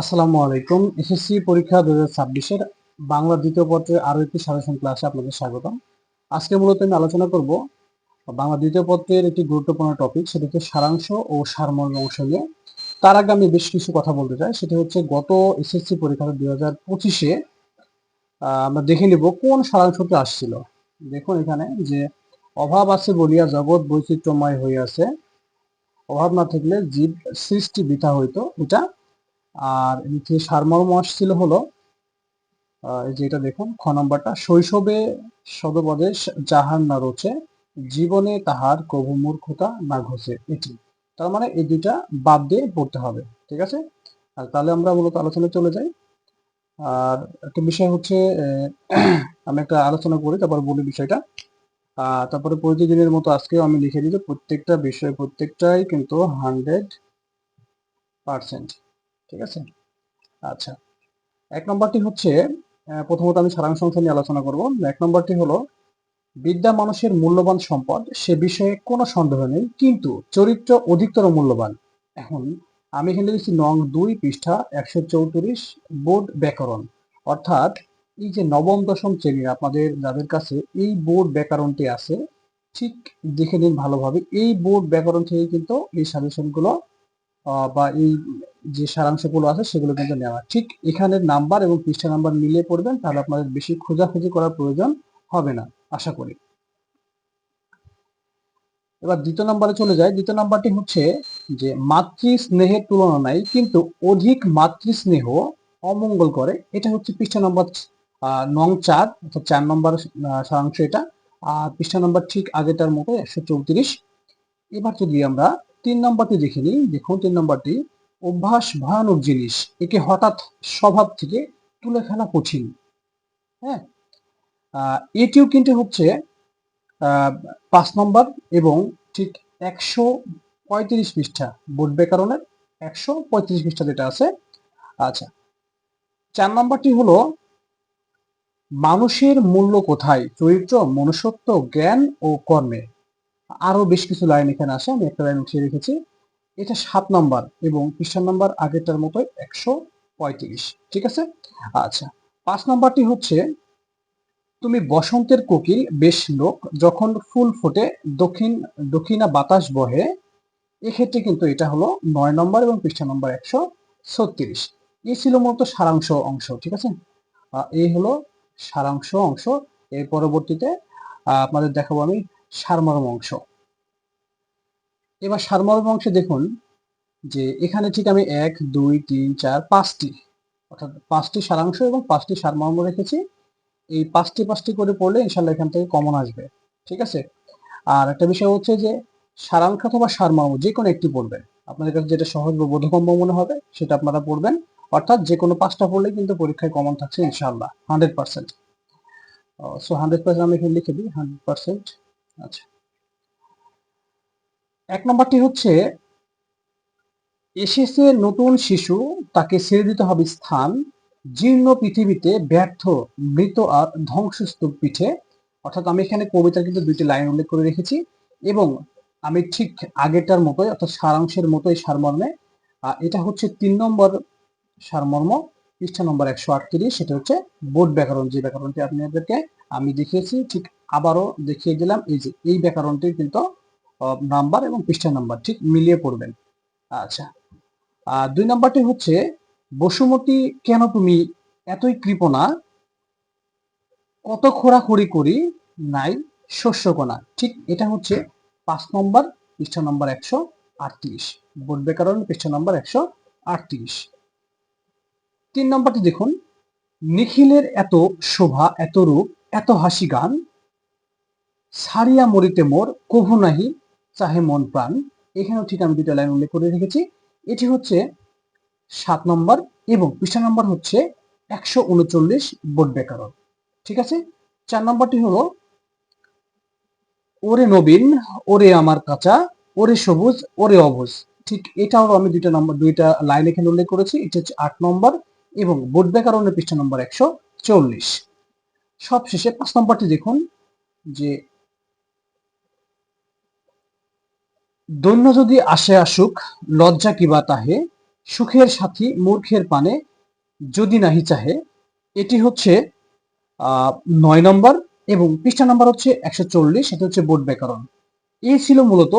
আসসালামু আলাইকুম। এসএসসি পরীক্ষা দু হাজার ছাব্বিশের বাংলা দ্বিতীয় পত্রের আরও একটি সাজেশন ক্লাসে আপনাদের স্বাগতম। আজকে মূলত আমি আলোচনা করব বাংলা দ্বিতীয় পত্রের একটি গুরুত্বপূর্ণ টপিক সেটা হচ্ছে সারাংশ ও সারমর্ম অংশ নিয়ে। তার আগে আমি বেশ কিছু কথা বলতে চাই, সেটা হচ্ছে গত এসএসসি পরীক্ষা দুই হাজার পঁচিশে আমরা দেখে নিব কোন সারাংশটি আসছিল। দেখুন এখানে যে অভাব আছে বলিয়া জগৎ বৈচিত্র্যময় হইয়াছে। অভাব না থাকলে জীব সৃষ্টি বৃথা হইতো, এটা আর নিচে সারমর্ম আসছিল হলো এই যে এটা দেখুন, খ নম্বরটা, শৈশবে সদপদে যাহার না রোচে, জীবনে তাহার কভু মূর্খতা না ঘষে, এটি। তার মানে এই দুইটা বাদ দিয়ে পড়তে হবে, ঠিক আছে? আর তাহলে আমরা মূলত আলোচনায় চলে যাই। আর একটা বিষয় হচ্ছে আমি একটা আলোচনা করি, তারপর বলি বিষয়টা। তারপরে প্রতিদিনের মতো আজকেও আমি লিখে দিই প্রত্যেকটা বিষয়, প্রত্যেকটাই কিন্তু হান্ড্রেড পার্সেন্ট। ঠিক আছে? আচ্ছা। এক নম্বরটি হচ্ছে প্রথমত আমি সারাংশ অংশ নিয়ে আলোচনা করব। এক নম্বরটি হলো, বিদ্যা মানুষের মূল্যবান সম্পদ, সে বিষয়ে কোনো সন্দেহ নেই, কিন্তু চরিত্র অধিকতর মূল্যবান। এখন, আমি এখানে লিখেছি নং দুই, পৃষ্ঠা একশো চৌত্রিশ, বোর্ড ব্যাকরণ। অর্থাৎ, এই যে নবম, দশম শ্রেণির আপনাদের, যাদের কাছে এই বোর্ড ব্যাকরণটি আছে, ঠিক দেখে নিন ভালোভাবে। এই বোর্ড ব্যাকরণ থেকে কিন্তু এই সাজেশনগুলো বা এই যে সারাংশগুলো আছে সেগুলো কিন্তু নেওয়া। ঠিক এখানের নাম্বার এবং পৃষ্ঠা নাম্বার মিলিয়ে পড়বেন, তাহলে আপনাদের বেশি খোঁজাখুঁজি করার প্রয়োজন হবে না, আশা করি। এবার দ্বিতীয় নাম্বারে চলে যায় দ্বিতীয় নাম্বারটি হচ্ছে যে মাতৃ স্নেহের তুলনা নাই কিন্তু অধিক মাতৃ স্নেহ অমঙ্গল করে। এটা হচ্ছে পৃষ্ঠা নম্বর নং চার, অর্থাৎ চার নম্বর সারাংশ এটা। আর পৃষ্ঠা নম্বর ঠিক আগেটার মতো একশো চৌত্রিশ। এবার যদি আমরা তিন নম্বরটি দেখে নিই। দেখুন, তিন নম্বরটি। অভ্যাস ভয়ানক জিনিস। একে হঠাৎ স্বভাব থেকে তুলে ফেলা কঠিন। হ্যাঁ? এটিও কিন্তু হচ্ছে পাঁচ নম্বর এবং ঠিক একশো পঁয়ত্রিশ পৃষ্ঠা। বোর্ড ব্যাকরণের একশো পঁয়ত্রিশ পৃষ্ঠা যেটা আছে। আচ্ছা। চার নম্বরটি হলো, মানুষের মূল্য কোথায়? চরিত্র, মনুষ্যত্ব, জ্ঞান ও কর্মে। আরও বেশ কিছু লাইন এখানে আসে আমি একটা লাইন উঠিয়ে রেখেছি। এটা সাত নম্বর এবং পৃষ্ঠা নম্বর আগেরটার মতো একশো পঁয়ত্রিশ, ঠিক আছে? আচ্ছা পাঁচ নম্বরটি হচ্ছে, তুমি বসন্তের কোকিল বেশ লোক, যখন ফুল ফোটে, দক্ষিণ, দক্ষিণা বাতাস বহে, এক্ষেত্রে কিন্তু এটা হলো নয় নম্বর এবং পৃষ্ঠা নম্বর একশো ছত্রিশ। এই ছিল মূলত সারাংশ অংশ, ঠিক আছে? এই হলো সারাংশ অংশ। এর পরবর্তীতে আপনাদের দেখাবো আমি সারমর্ম অংশ। এবার সারমর্ম অংশে দেখুন যে এখানে ঠিক আমি এক, দুই, তিন, চার, পাঁচটি, অর্থাৎ পাঁচটি সারাংশ এবং পাঁচটি সারমর্ম রেখেছি। এই পাঁচটি পাঁচটি করে পড়লে ইনশাল্লাহ এখান থেকে কমন আসবে, ঠিক আছে? আর একটা বিষয় হচ্ছে যে সারাংশ অথবা সারমর্ম যে কোনো একটি পড়বেন। আপনাদের কাছে যেটা সহজ বা বোধগম্য মনে হবে সেটা আপনারা পড়বেন। অর্থাৎ যে কোনো পাঁচটা পড়লে কিন্তু পরীক্ষায় কমন থাকছে ইনশাল্লাহ hundred percent so hundred percent আমি এখানে লিখে দিই হান্ড্রেড পার্সেন্ট আচ্ছা। এক নম্বরটি হচ্ছে, এসেছে নতুন শিশু, তাকে ছেড়ে দিতে হবে স্থান, জীর্ণ পৃথিবীতে ব্যর্থ, মৃত আর ধ্বংসস্তূপ পিঠে। অর্থাৎ আমি এখানে কবিতার কিন্তু দুইটি লাইন উল্লেখ করে রেখেছি এবং আমি ঠিক আগেরটার মতোই, অর্থাৎ সারাংশের মতোই সারমর্মে এটা হচ্ছে তিন নম্বর সারমর্ম, পৃষ্ঠা নম্বর একশো আটত্রিশ, সেটা হচ্ছে বোর্ড ব্যাকরণ, যে ব্যাকরণটি আপনাদেরকে আমি দেখিয়েছি, ঠিক আবারও দেখিয়ে দিলাম, এই যে এই ব্যাকরণটির কিন্তু নাম্বার এবং পৃষ্ঠা নাম্বার ঠিক মিলিয়ে পড়বেন। আচ্ছা দুই নাম্বারটি হচ্ছে, বসুমতী কেন তুমি এতই কৃপণা? কত খোঁড়াখড়ি করি নাই শস্যকণা ঠিক এটা হচ্ছে পাঁচ নম্বর পৃষ্ঠা নম্বর একশো আটত্রিশ। বোর্ড ব্যাকরণ পৃষ্ঠা নম্বর একশো আটত্রিশ। তিন নম্বরটি দেখুন, নিখিলের এত শোভা, এত রূপ, এত হাসি গান সারিয়া মরিতে মোর কভু নাহি, চাহে মন প্রাণ। এখানেও ঠিক আমি দুটো লাইন উল্লেখ করে রেখেছি। এটি হচ্ছে সাত নম্বর এবং পৃষ্ঠা নম্বর হচ্ছে একশো উনচল্লিশ বোর্ড ব্যাকরণ ঠিক আছে? চার নম্বরটি হলো, ওরে নবীন, ওরে আমার কাঁচা, ওরে সবুজ, ওরে অবুজ। ঠিক এটাও আমি দুইটা নম্বর, দুইটা লাইন এখানে উল্লেখ করেছি। এটা হচ্ছে আট নম্বর এবং বোর্ড ব্যাকরণের পৃষ্ঠা নম্বর একশো চল্লিশ। সবশেষে পাঁচ নম্বরটি দেখুন, যে দৈন্য যদি আসে আসুক, লজ্জা কিবা তাহে? সুখের সাথী মূর্খের পানে যদি নাহি চাহে। এটি হচ্ছে নয় নম্বর এবং পৃষ্ঠা নাম্বার হচ্ছে একশো চল্লিশ, সেটা হচ্ছে বোর্ড ব্যাকরণ। এই ছিল মূলত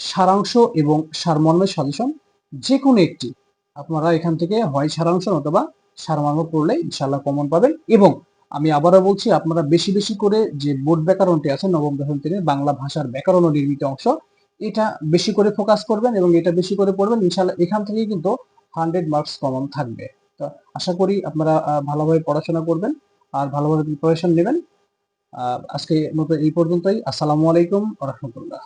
সারাংশ এবং সারমর্মের সাজেশন। যে কোনো একটি। আপনারা এখান থেকে হয় সারাংশ অথবা সারমর্ম পড়লে ইনশাল্লাহ কমন পাবেন এবং আমি আবারও বলছি, আপনারা বেশি বেশি করে যে বোর্ড ব্যাকরণটি আছে, নবম দশম শ্রেণির বাংলা ভাষার ব্যাকরণ ও নির্মিত অংশ এটা বেশি করে ফোকাস করবেন এবং এটা বেশি করে পড়বেন ইনশাল্লাহ এখান থেকেই কিন্তু হান্ড্রেড মার্কস কমন থাকবে। তো আশা করি আপনারা ভালোভাবে পড়াশোনা করবেন আর ভালোভাবে প্রিপারেশন নেবেন। আজকে মতো এই পর্যন্তই। আসসালামু আলাইকুম রহমতুল্লাহ।